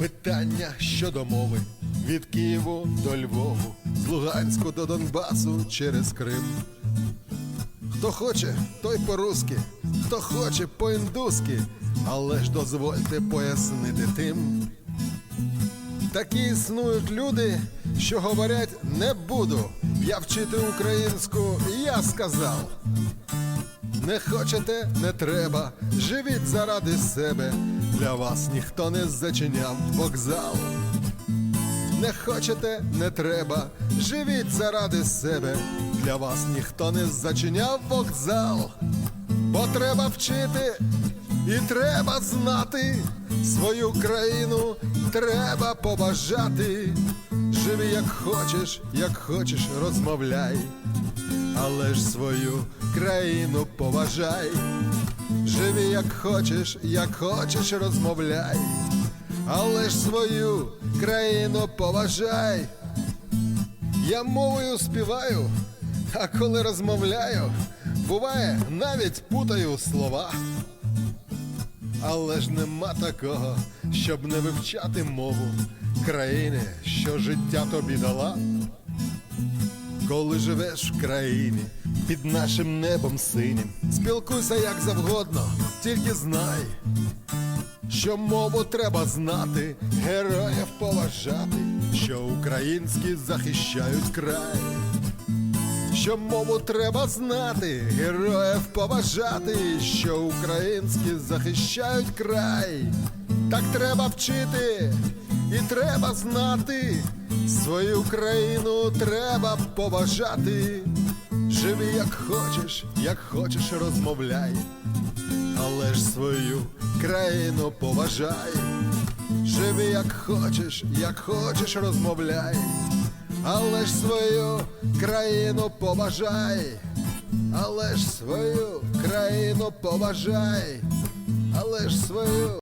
Питання щодо мови від Києву до Львову, з Луганську до Донбасу через Крим. Хто хоче, той по-руски, хто хоче по-індуски, але ж дозвольте пояснити тим. Такі існують люди, що говорять не буду. Я вчити українську, я сказав. Не хочете, не треба, живіть заради себе. Для вас ніхто не зачиняв вокзал. Не хочете, не треба, живіть заради себе. Для вас ніхто не зачиняв вокзал. Бо треба вчити і треба знати свою країну, треба побажати. Живи як хочеш, як хочеш, розмовляй, але ж свою країну поважай. Живи як хочеш, як хочеш, розмовляй, але ж свою країну поважай. Я мовою співаю, а коли розмовляю, буває, навіть путаю слова. Але ж нема такого, щоб не вивчати мову країни, що життя тобі дала. Коли живеш в країні під нашим небом синім, спілкуйся як завгодно, тільки знай, що мову треба знати, героїв поважати, що українські захищають край. Що мову треба знати, героїв поважати, що українські захищають край. Так треба вчити і треба знати, свою країну треба поважати. Живи як хочеш, як хочеш розмовляй, але ж свою країну поважай. Живи як хочеш, як хочеш розмовляй, але ж свою країну поважай, але ж свою країну поважай, але ж свою.